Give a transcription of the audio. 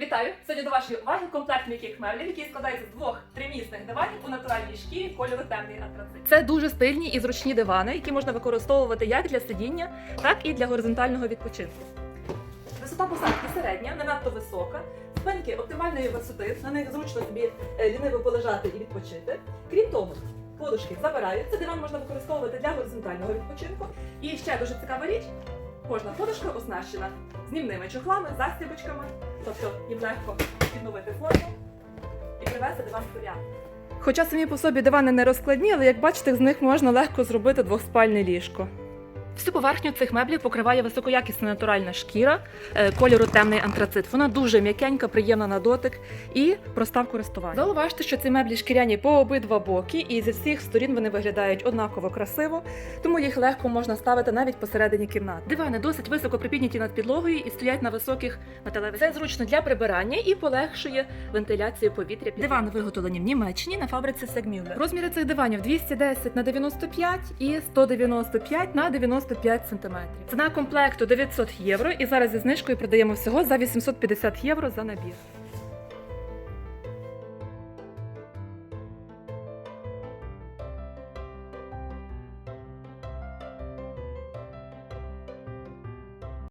Вітаю! Сьогодні до вашої уваги комплект м'яких меблів, який складається з двох тримісних диванів у натуральній шкірі кольору темний антрацит. Це дуже стильні і зручні дивани, які можна використовувати як для сидіння, так і для горизонтального відпочинку. Висота посадки середня, не надто висока. Спинки оптимальної висоти, на них зручно собі е, ліниво полежати і відпочити. Крім того, подушки забирають. Цей диван можна використовувати для горизонтального відпочинку. І ще дуже цікава річ. Кожна подушка оснащена знімними чохлами, застібочками, тобто їм легко відновити форму і привести диван в порядок. Хоча самі по собі дивани не розкладні, але як бачите, з них можна легко зробити двохспальне ліжко. Всю поверхню цих меблів покриває високоякісна натуральна шкіра е, кольору темний антрацит. Вона дуже м'якенька, приємна на дотик і проста в користуванні. Зауважте, що ці меблі шкіряні по обидва боки, і зі всіх сторін вони виглядають однаково красиво, тому їх легко можна ставити навіть посередині кімнат. Дивани досить високо припідняті над підлогою і стоять на високих металевих. Це зручно для прибирання і полегшує вентиляцію повітря. Дивани виготовлені в Німеччині на фабриці Сегмюллер. Розміри цих диванів 210 на 95 і 195 на 95 см. Ціна комплекту 900 євро, і зараз зі знижкою продаємо всього за 850 євро за набір.